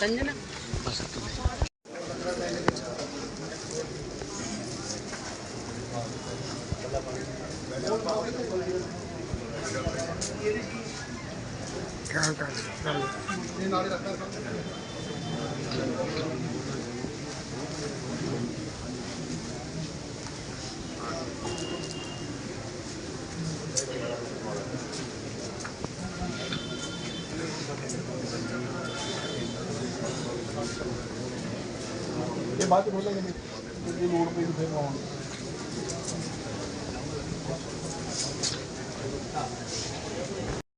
ਸੰਜਨਾ ਇਹ ਬਾਅਦ ਚ ਖੋਲਾਂਗੇ ਜੀ ਜੇ ਲੋੜ ਪਈ ਤਾਂ ਫਿਰ ਆਉਣ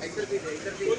ਕੰਟ ਵੀ ਗਿਆ ਪਿਓ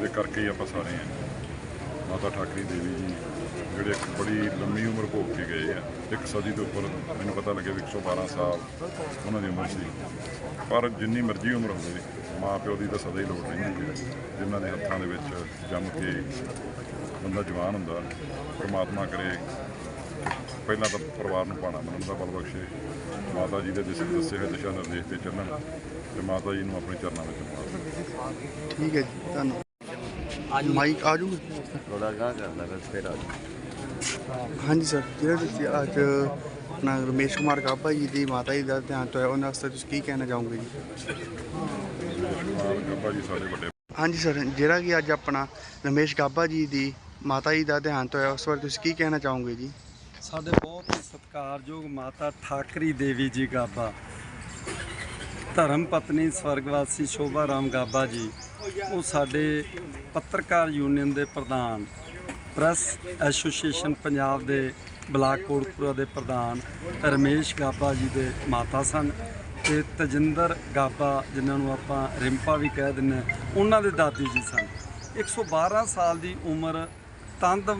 ਦੇ ਕਰਕੇ ਹੀ ਆਪਾਂ ਸਾਰੇ ਆ। ਮਾਤਾ ਠਾਕਰੀ ਦੇਵੀ ਜੀ, ਜਿਹੜੇ ਇੱਕ ਬੜੀ ਲੰਮੀ ਉਮਰ ਭੋਗ ਕੇ ਗਏ ਆ, ਇੱਕ ਸਦੀ ਤੋਂ ਉੱਪਰ ਮੈਨੂੰ ਪਤਾ ਲੱਗਿਆ ਵੀ 112 ਸਾਲ ਉਹਨਾਂ ਦੀ ਉਮਰ ਸੀ। ਪਰ ਜਿੰਨੀ ਮਰਜ਼ੀ ਉਮਰ ਹੋਵੇ, ਮਾਂ ਪਿਓ ਦੀ ਤਾਂ ਸਦਾ ਹੀ ਲੋੜ ਰਹਿੰਦੀ ਹੈ। ਜਿਨ੍ਹਾਂ ਦੇ ਹੱਥਾਂ ਦੇ ਵਿੱਚ ਜੰਮ ਕੇ ਬੰਦਾ ਜਵਾਨ ਹੁੰਦਾ, ਪਰਮਾਤਮਾ ਕਰੇ ਪਹਿਲਾਂ ਤਾਂ ਪਰਿਵਾਰ ਨੂੰ ਪਾਣਾ ਬਣਨ ਦਾ ਬਲ ਬਖਸ਼ੇ ਮਾਤਾ ਜੀ ਦੇ ਦਿਸ਼ਾ ਦੱਸੇ ਹੋਏ ਦਿਸ਼ਾ ਨਿਰਦੇਸ਼ ਤੇ ਚੱਲਣ ਤੇ ਮਾਤਾ ਜੀ ਨੂੰ ਆਪਣੇ ਚਰਨਾਂ ਵਿੱਚ ਪਾ ਠੀਕ ਹੈ ਜੀ ਧੰਨਵਾਦ। ਮਾਈਕ ਆ ਜੂਗਾ? ਥੋੜਾ ਗਾਹ ਕਰਦਾ ਬਸ ਫਿਰ ਆ। ਹਾਂਜੀ ਸਰ ਜਿਹੜਾ ਤੁਸੀਂ ਅੱਜ ਆਪਣਾ ਰਮੇਸ਼ ਕੁਮਾਰ ਕਾਪਾ ਜੀ ਦੀ ਮਾਤਾ ਜੀ ਦਾ ਧਿਆਨ ਤੋਂ ਉਹਨਾਂ ਵਾਸਤੇ ਤੁਸੀਂ ਕੀ ਕਹਿਣਾ ਚਾਹੋਗੇ ਜੀ? ਗੱਬਾ ਜੀ ਸਾਡੇ ਵੱਡੇ ਹਾਂਜੀ ਸਰ ਜਿਹੜਾ ਕਿ ਅੱਜ ਆਪਣਾ ਰਮੇਸ਼ ਗਾਬਾ ਜੀ ਦੀ ਮਾਤਾ ਜੀ ਦਾ ਦੇਹਾਂਤ ਹੋਇਆ ਉਸ ਬਾਰੇ ਤੁਸੀਂ ਕੀ ਕਹਿਣਾ ਚਾਹੋਗੇ ਜੀ? ਸਾਡੇ ਬਹੁਤ ਹੀ ਸਤਿਕਾਰਯੋਗ ਮਾਤਾ ਠਾਕਰੀ ਦੇਵੀ ਜੀ ਗਾਬਾ। ਧਰਮ ਪਤਨੀ ਸਵਰਗਵਾਸੀ ਸ਼ੋਭਾ ਰਾਮ ਗਾਬਾ ਜੀ, ਉਹ ਸਾਡੇ ਪੱਤਰਕਾਰ ਯੂਨੀਅਨ ਦੇ ਪ੍ਰਧਾਨ, ਪ੍ਰੈਸ ਐਸੋਸੀਏਸ਼ਨ ਪੰਜਾਬ ਦੇ ਬਲਾਕ ਕੋਟਪੁਰਾ ਦੇ ਪ੍ਰਧਾਨ, ਰਮੇਸ਼ ਗਾਬਾ ਜੀ ਦੇ ਮਾਤਾ ਸਨ ਤੇ ਤਜਿੰਦਰ ਗਾਬਾ, ਜਿਨ੍ਹਾਂ ਨੂੰ ਆਪਾਂ ਰਿੰਪਾ ਵੀ ਕਹਿ ਦਿੰਦੇ ਹਾਂ, ਉਹਨਾਂ ਦੇ ਦਾਦੀ ਜੀ ਸਨ। 112 ਸਾਲ ਦੀ ਉਮਰ ਤੰਦ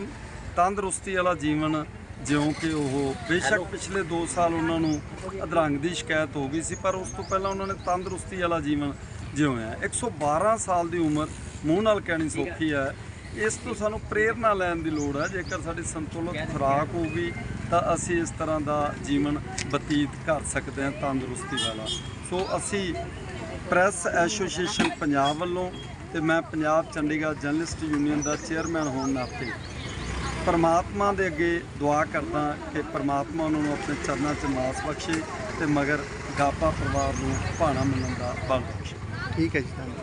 ਤੰਦਰੁਸਤੀ ਵਾਲਾ ਜੀਵਨ ਜਿਉਂ ਕਿ ਉਹ ਬੇਸ਼ੱਕ ਪਿਛਲੇ 2 ਸਾਲ ਉਹਨਾਂ ਨੂੰ ਅਧਰੰਗ ਦੀ ਸ਼ਿਕਾਇਤ ਹੋ ਗਈ ਸੀ ਪਰ ਉਸ ਤੋਂ ਪਹਿਲਾਂ ਉਹਨਾਂ ਨੇ ਤੰਦਰੁਸਤੀ ਵਾਲਾ ਜੀਵਨ ਜਿਉਇਆ 112 ਸਾਲ ਦੀ ਉਮਰ ਮੂੰਹ ਨਾਲ ਕਹਿਣੀ ਸੌਖੀ ਹੈ। ਇਸ ਤੋਂ ਸਾਨੂੰ ਪ੍ਰੇਰਨਾ ਲੈਣ ਦੀ ਲੋੜ ਹੈ। ਜੇਕਰ ਸਾਡੀ ਸੰਤੁਲਿਤ ਖੁਰਾਕ ਹੋਊਗੀ ਤਾਂ ਅਸੀਂ ਇਸ ਤਰ੍ਹਾਂ ਦਾ ਜੀਵਨ ਬਤੀਤ ਕਰ ਸਕਦੇ ਹਾਂ ਤੰਦਰੁਸਤੀ ਵਾਲਾ। ਸੋ ਅਸੀਂ ਪ੍ਰੈਸ ਐਸੋਸੀਏਸ਼ਨ ਪੰਜਾਬ ਵੱਲੋਂ ਤੇ ਮੈਂ ਪੰਜਾਬ ਚੰਡੀਗੜ੍ਹ ਜਰਨਲਿਸਟ ਯੂਨੀਅਨ ਦਾ ਚੇਅਰਮੈਨ ਹੋਣ ਨਾਤੇ ਪਰਮਾਤਮਾ ਦੇ ਅੱਗੇ ਦੁਆ ਕਰਦਾ ਕਿ ਪਰਮਾਤਮਾ ਉਹਨਾਂ ਨੂੰ ਆਪਣੇ ਚਰਨਾਂ 'ਚ ਮਾਸ ਬਖਸ਼ੇ ਤੇ ਮਗਰ ਗਾਪਾ ਪਰਿਵਾਰ ਨੂੰ ਭਾਣਾ ਮੰਨਣ ਦਾ ਬਲ ਬਖਸ਼ੇ। ਠੀਕ ਹੈ ਜੀ, ਧੰਨਵਾਦ।